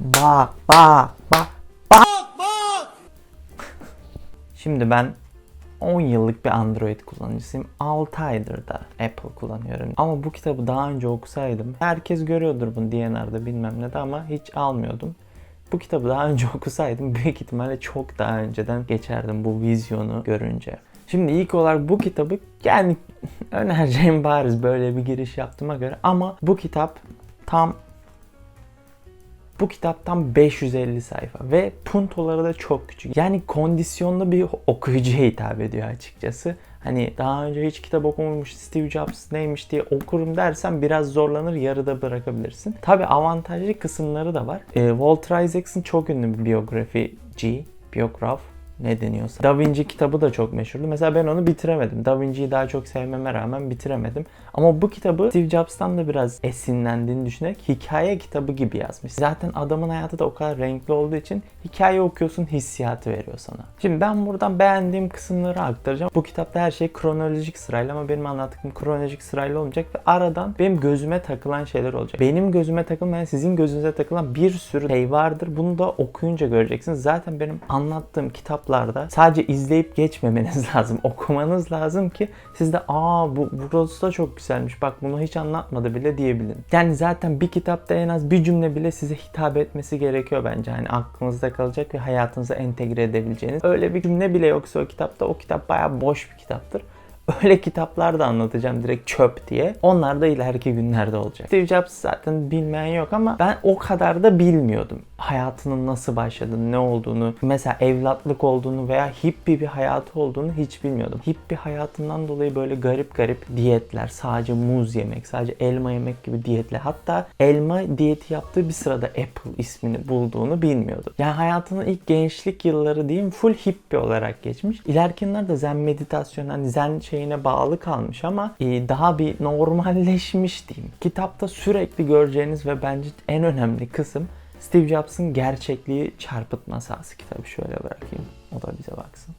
Bak bak bak bak. Şimdi ben 10 yıllık bir Android kullanıcısıyım. 6 aydır da Apple kullanıyorum. Ama bu kitabı daha önce okusaydım herkes görüyordur bunu DNR'da bilmem ne de ama hiç almıyordum. Bu kitabı daha önce okusaydım büyük ihtimalle çok daha önceden geçerdim bu vizyonu görünce. Şimdi ilk olarak bu kitabı yani önereceğim bariz böyle bir giriş yaptığıma göre ama bu kitap tam bu kitaptan 550 sayfa ve puntoları da çok küçük. Yani kondisyonlu bir okuyucuya hitap ediyor açıkçası. Hani daha önce hiç kitap okumamış Steve Jobs neymiş diye okurum dersen biraz zorlanır yarıda bırakabilirsin. Tabi avantajlı kısımları da var. Ee, Walter Isaacson çok ünlü bir biyografici, biyograf ne deniyorsa. Da Vinci kitabı da çok meşhurdu. Mesela ben onu bitiremedim. Da Vinci'yi daha çok sevmeme rağmen bitiremedim. Ama bu kitabı Steve Jobs'tan da biraz esinlendiğini düşünerek hikaye kitabı gibi yazmış. Zaten adamın hayatı da o kadar renkli olduğu için hikaye okuyorsun hissiyatı veriyor sana. Şimdi ben buradan beğendiğim kısımları aktaracağım. Bu kitapta her şey kronolojik sırayla ama benim anlattığım kronolojik sırayla olmayacak ve aradan benim gözüme takılan şeyler olacak. Benim gözüme takılmayan sizin gözünüze takılan bir sürü şey vardır. Bunu da okuyunca göreceksiniz. Zaten benim anlattığım kitaplarda sadece izleyip geçmemeniz lazım. Okumanız lazım ki siz de aa bu burası da çok güzelmiş. Bak bunu hiç anlatmadı bile diyebilin. Yani zaten bir kitapta en az bir cümle bile size hitap etmesi gerekiyor bence. Hani aklınızda kalacak ve hayatınıza entegre edebileceğiniz. Öyle bir cümle bile yoksa o kitapta o kitap bayağı boş bir kitaptır. Öyle kitaplar da anlatacağım direkt çöp diye. Onlar da ileriki günlerde olacak. Steve Jobs zaten bilmeyen yok ama ben o kadar da bilmiyordum. Hayatının nasıl başladığını, ne olduğunu, mesela evlatlık olduğunu veya hippie bir hayatı olduğunu hiç bilmiyordum. Hippie hayatından dolayı böyle garip garip diyetler, sadece muz yemek, sadece elma yemek gibi diyetler. Hatta elma diyeti yaptığı bir sırada Apple ismini bulduğunu bilmiyordum. Yani hayatının ilk gençlik yılları diyeyim full hippie olarak geçmiş. İlerkenler zen meditasyon, hani zen şeyine bağlı kalmış ama e, daha bir normalleşmiş diyeyim. Kitapta sürekli göreceğiniz ve bence en önemli kısım Steve Jobs'ın gerçekliği çarpıtma sahası kitabı. Şöyle bırakayım. O da bize baksın.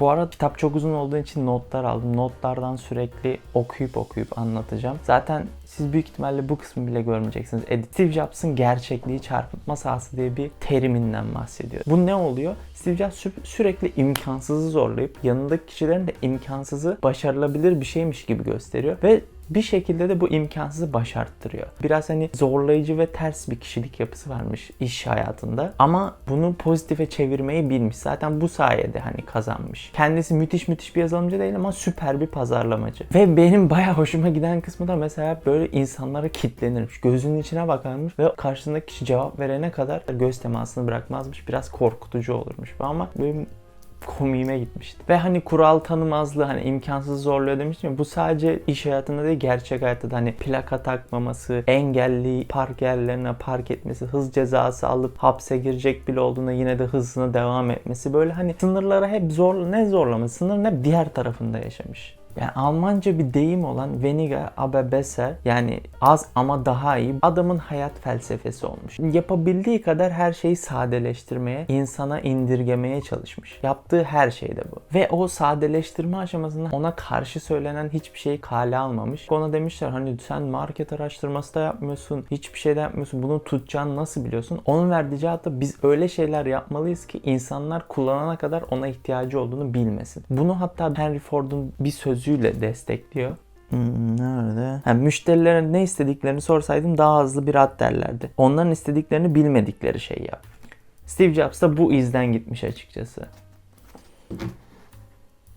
Bu arada kitap çok uzun olduğu için notlar aldım. Notlardan sürekli okuyup okuyup anlatacağım. Zaten siz büyük ihtimalle bu kısmı bile görmeyeceksiniz. Edit. Steve Jobs'ın gerçekliği çarpıtma sahası diye bir teriminden bahsediyor. Bu ne oluyor? Steve Jobs sü- sürekli imkansızı zorlayıp yanındaki kişilerin de imkansızı başarılabilir bir şeymiş gibi gösteriyor ve bir şekilde de bu imkansızı başarttırıyor. Biraz hani zorlayıcı ve ters bir kişilik yapısı varmış iş hayatında. Ama bunu pozitife çevirmeyi bilmiş. Zaten bu sayede hani kazanmış. Kendisi müthiş müthiş bir yazılımcı değil ama süper bir pazarlamacı. Ve benim bayağı hoşuma giden kısmı da mesela böyle insanlara kitlenirmiş. Gözünün içine bakarmış ve karşısındaki kişi cevap verene kadar göz temasını bırakmazmış. Biraz korkutucu olurmuş. Ama benim komiğime gitmişti. Ve hani kural tanımazlığı hani imkansız zorluyor demiştim ya bu sadece iş hayatında değil gerçek hayatta da hani plaka takmaması, engelli park yerlerine park etmesi, hız cezası alıp hapse girecek bile olduğunda yine de hızına devam etmesi böyle hani sınırlara hep zor ne zorlama sınırın hep diğer tarafında yaşamış. Yani Almanca bir deyim olan weniger aber besser yani az ama daha iyi adamın hayat felsefesi olmuş. Yapabildiği kadar her şeyi sadeleştirmeye, insana indirgemeye çalışmış. Yaptığı her şey de bu. Ve o sadeleştirme aşamasında ona karşı söylenen hiçbir şeyi kale almamış. Ona demişler hani sen market araştırması da yapmıyorsun, hiçbir şey de yapmıyorsun. Bunu tutacağını nasıl biliyorsun? Onun verdiği cevap da biz öyle şeyler yapmalıyız ki insanlar kullanana kadar ona ihtiyacı olduğunu bilmesin. Bunu hatta Henry Ford'un bir sözüyle destekliyor. Hmm, nerede? Ha, müşterilere ne istediklerini sorsaydım daha hızlı bir at derlerdi. Onların istediklerini bilmedikleri şey yap. Steve Jobs da bu izden gitmiş açıkçası.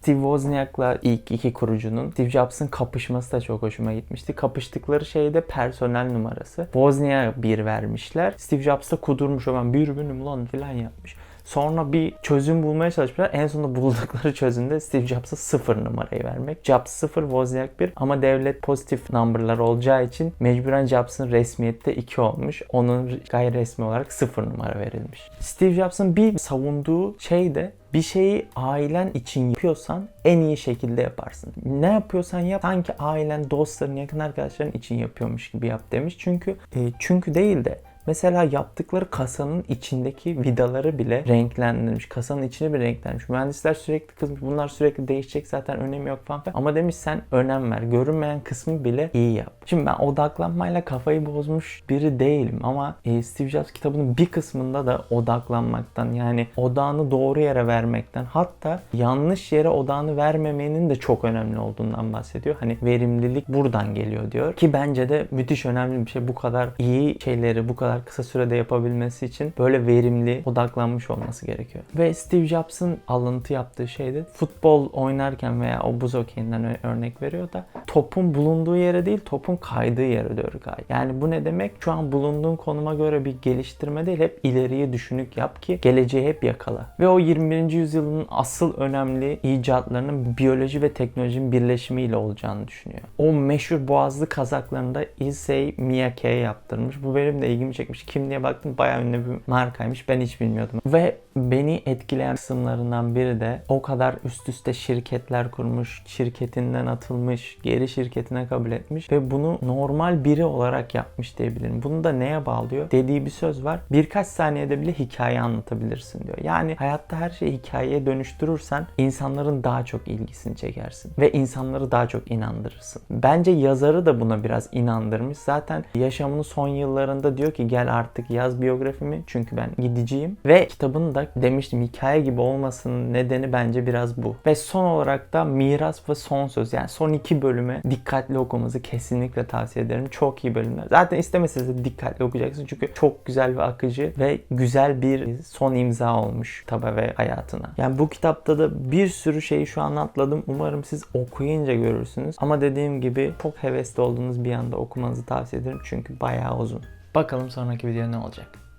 Steve Wozniak'la ilk iki kurucunun Steve Jobs'ın kapışması da çok hoşuma gitmişti. Kapıştıkları şey de personel numarası. Wozniak'a bir vermişler. Steve Jobs da kudurmuş ben bir benim lan filan yapmış. Sonra bir çözüm bulmaya çalışmışlar. En sonunda buldukları çözümde Steve Jobs'a sıfır numarayı vermek. Jobs sıfır, Wozniak bir ama devlet pozitif numberlar olacağı için mecburen Jobs'ın resmiyette 2 olmuş. Onun gayri resmi olarak sıfır numara verilmiş. Steve Jobs'ın bir savunduğu şey de bir şeyi ailen için yapıyorsan en iyi şekilde yaparsın. Ne yapıyorsan yap sanki ailen, dostların, yakın arkadaşların için yapıyormuş gibi yap demiş. Çünkü e, çünkü değil de Mesela yaptıkları kasanın içindeki vidaları bile renklendirmiş. Kasanın içini bile renklendirmiş. Mühendisler sürekli kızmış. Bunlar sürekli değişecek zaten önemi yok falan. Ama demiş sen önem ver. Görünmeyen kısmı bile iyi yap. Şimdi ben odaklanmayla kafayı bozmuş biri değilim ama e, Steve Jobs kitabının bir kısmında da odaklanmaktan yani odağını doğru yere vermekten hatta yanlış yere odağını vermemenin de çok önemli olduğundan bahsediyor. Hani verimlilik buradan geliyor diyor ki bence de müthiş önemli bir şey. Bu kadar iyi şeyleri bu kadar kısa sürede yapabilmesi için böyle verimli odaklanmış olması gerekiyor. Ve Steve Jobs'ın alıntı yaptığı şey de futbol oynarken veya o buz okeyinden örnek veriyor da topun bulunduğu yere değil topun kaydığı yere doğru kay. Yani bu ne demek? Şu an bulunduğun konuma göre bir geliştirme değil hep ileriye düşünük yap ki geleceği hep yakala. Ve o 21. yüzyılın asıl önemli icatlarının biyoloji ve teknolojinin birleşimiyle olacağını düşünüyor. O meşhur boğazlı kazaklarında Issei Miyake'ye yaptırmış. Bu benim de ilgimi çekmiş. Kim diye baktım bayağı ünlü bir markaymış. Ben hiç bilmiyordum. Ve beni etkileyen kısımlarından biri de o kadar üst üste şirketler kurmuş, şirketinden atılmış, geri şirketine kabul etmiş ve bunu normal biri olarak yapmış diyebilirim. Bunu da neye bağlıyor? Dediği bir söz var. Birkaç saniyede bile hikaye anlatabilirsin diyor. Yani hayatta her şeyi hikayeye dönüştürürsen insanların daha çok ilgisini çekersin ve insanları daha çok inandırırsın. Bence yazarı da buna biraz inandırmış. Zaten yaşamının son yıllarında diyor ki gel artık yaz biyografimi çünkü ben gideceğim ve kitabın da demiştim hikaye gibi olmasının nedeni bence biraz bu. Ve son olarak da miras ve son söz yani son iki bölüme dikkatli okumanızı kesinlikle tavsiye ederim. Çok iyi bölümler. Zaten istemeseniz de dikkatli okuyacaksın çünkü çok güzel ve akıcı ve güzel bir son imza olmuş kitaba ve hayatına. Yani bu kitapta da bir sürü şeyi şu an atladım. Umarım siz okuyunca görürsünüz. Ama dediğim gibi çok hevesli olduğunuz bir anda okumanızı tavsiye ederim çünkü bayağı uzun. Bakalım sonraki video ne olacak.